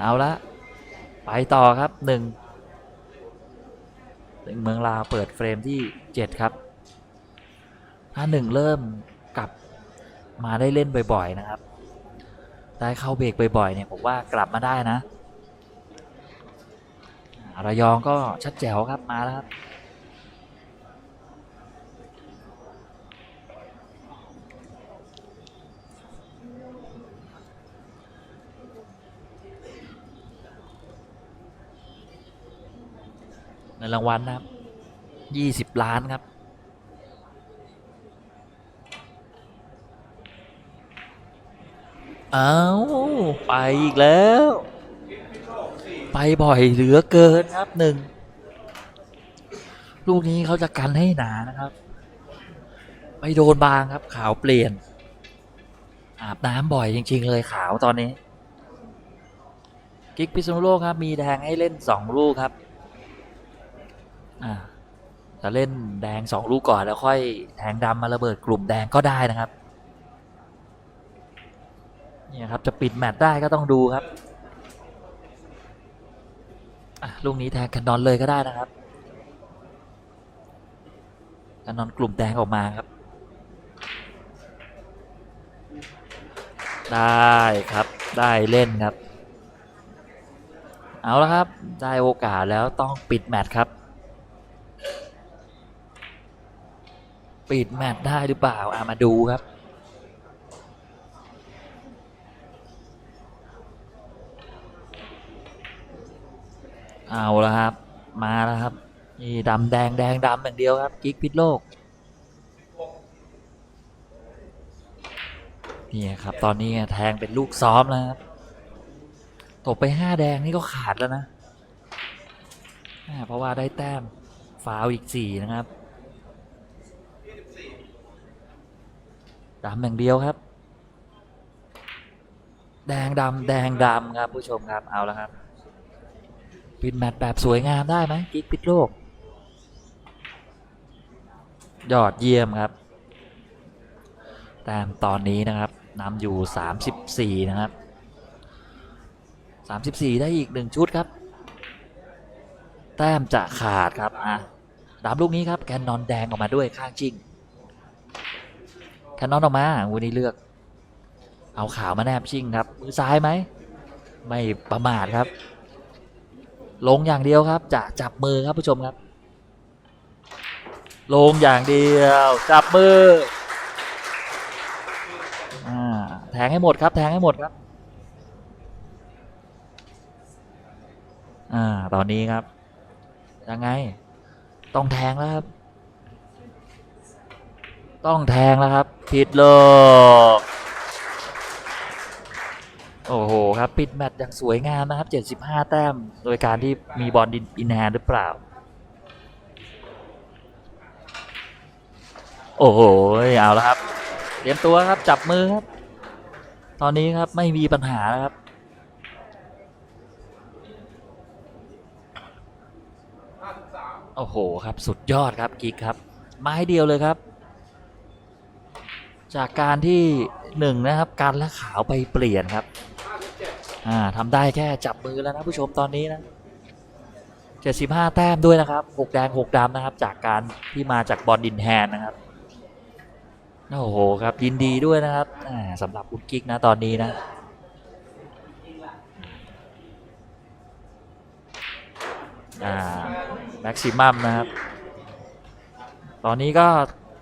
เอาละไปต่อครับหนึ่งหนึ่งเมืองลาวเปิดเฟรมที่เจ็ดครับ ถ้าหนึ่งเริ่มกลับมาได้เล่นบ่อย ๆ นะครับ ได้เข้าเบรกบ่อย ๆ เนี่ยผมว่ากลับมาได้นะ ระยองก็ชัดแจ๋วครับมาแล้วครับ งินรางวัลนะครับยี่สิบล้านครับ เอาไปอีกแล้ว ไปบ่อยเหลือเกินครับหนึ่ง ลูกนี้เขาจะกันให้หนานะครับ ไปโดนบางครับขาวเปลี่ยน อาบน้ำบ่อยจริง ๆ เลยขาวตอนนี้ กิ๊กพิษณุโลกครับ มีแดงให้เล่นสองลูกครับ อ่าจะเล่นแดงสองลูกก่อนแล้วค่อยแทงดำมาระเบิดกลุ่มแดงก็ได้นะครับเนี่ยครับจะปิดแมตช์ได้ก็ต้องดูครับลูกนี้แทงแคนนอนเลยก็ได้นะครับแคนนอนกลุ่มแดงออกมาครับ ได้ครับได้เล่นครับ เอาละครับได้โอกาสแล้วต้องปิดแมตช์ครับ ปิดแมตช์ได้หรือเปล่าอะมาดูครับ เอาละครับ มาแล้วครับ นี่ดำแดงแดงดำอย่างเดียวครับกิ๊กพิษโลกนี่ครับ ตอนนี้แทงเป็นลูกซ้อมแล้วครับตกไปห้าแดงนี่ก็ขาดแล้วนะเพราะว่าได้แต้มฟาวอีกสี่นะครับ ดำอย่างเดียวครับ แดงดำแดงดำครับผู้ชมครับเอาแล้วครับปิดแมตช์แบบสวยงามได้ไหมกิ๊กปิดโลก ยอดเยี่ยมครับแต้มตอนนี้นะครับนำอยู่ 34 นะครับ 34 ได้อีกหนึ่งชุดครับ แต้มจะขาดครับอะดับลูกนี้ครับแคนนอนแดงออกมาด้วยข้างจริง แคนนอนออกมาวันนี้เลือก เอาขาวมาแนบชิงครับ มือซ้ายไหม ไม่ประมาทครับ ลงอย่างเดียวครับ จะจับมือครับผู้ชมครับ ลงอย่างเดียว จับมืออแทงให้หมดครับ แทงให้หมดครับอ่าตอนนี้ครับ ยังไง ต้องแทงแล้วครับ ต้องแทงแล้วครับ ผิดโลก โอ้โหครับ ปิดแมตช์อย่างสวยงามนะครับ 75 แต้ม โดยการที่มีบอลดินอินแฮนหรือเปล่า โอ้โห เอาแล้วครับ เตรียมตัวครับ จับมือครับ ตอนนี้ครับไม่มีปัญหาแล้วครับโอ้โหครับ สุดยอดครับกิ๊กครับ ไม้เดียวเลยครับ จากการที่หนึ่งนะครับการและขาวไปเปลี่ยนครับอ่าทำได้แค่จับมือแล้วนะผู้ชมตอนนี้นะ75 แต้มด้วยนะครับ6แดง6ดำนะครับ จากการที่มาจากบอลดินแฮนนะครับโอ้โหครับยินดีด้วยนะครับสำหรับคุณกิ๊กนะตอนนี้นะอ่าแม็กซิมัมนะครับ ตอนนี้ก็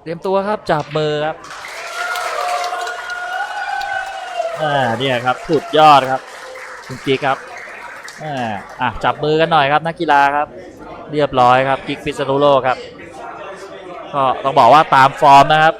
เตรียมตัวครับจับมือครับ อ่าเนี่ยครับสุดยอดครับคุณกิ๊กครับอ่าอะจับมือกันหน่อยครับนักกีฬาครับ เรียบร้อยครับกิ๊กพิษณุโลกครับก็ต้องบอกว่าตามฟอร์มนะครับ